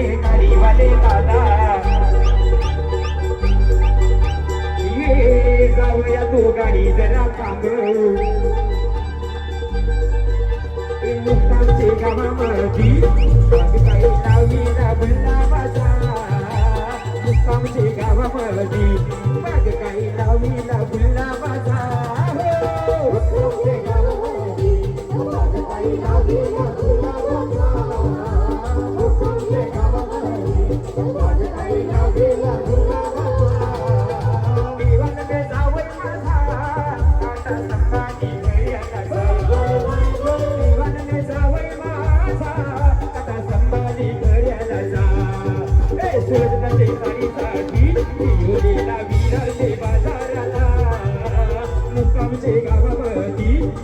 आहे गाडीवाले दादा. ये जाऊया तो गाडी जरा थांब मुक्तांचे गावामध्ये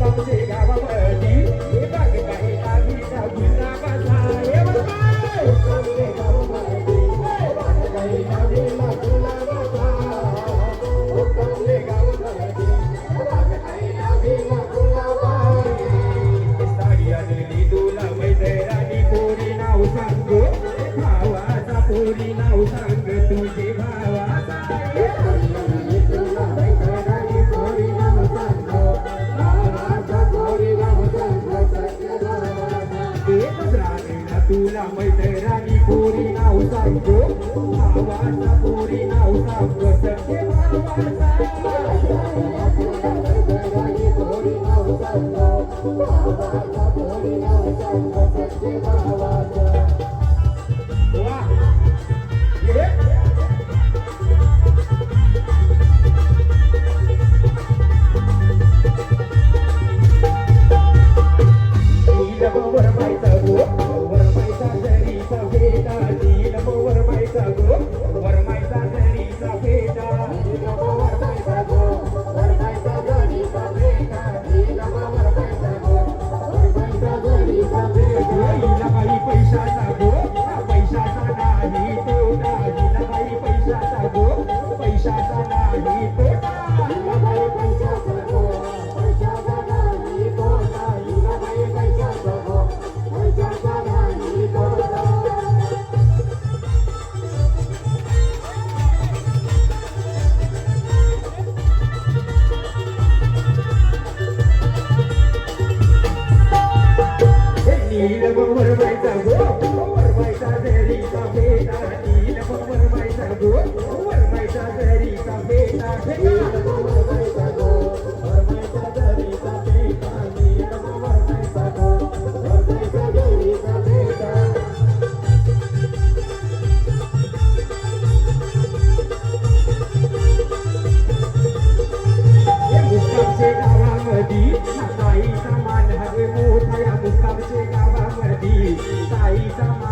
Então, तुला मैत्रानी पोरी नाव सांगतो? भावाचा पोरी नाव सांगतो? सखे Thank you. Isa ka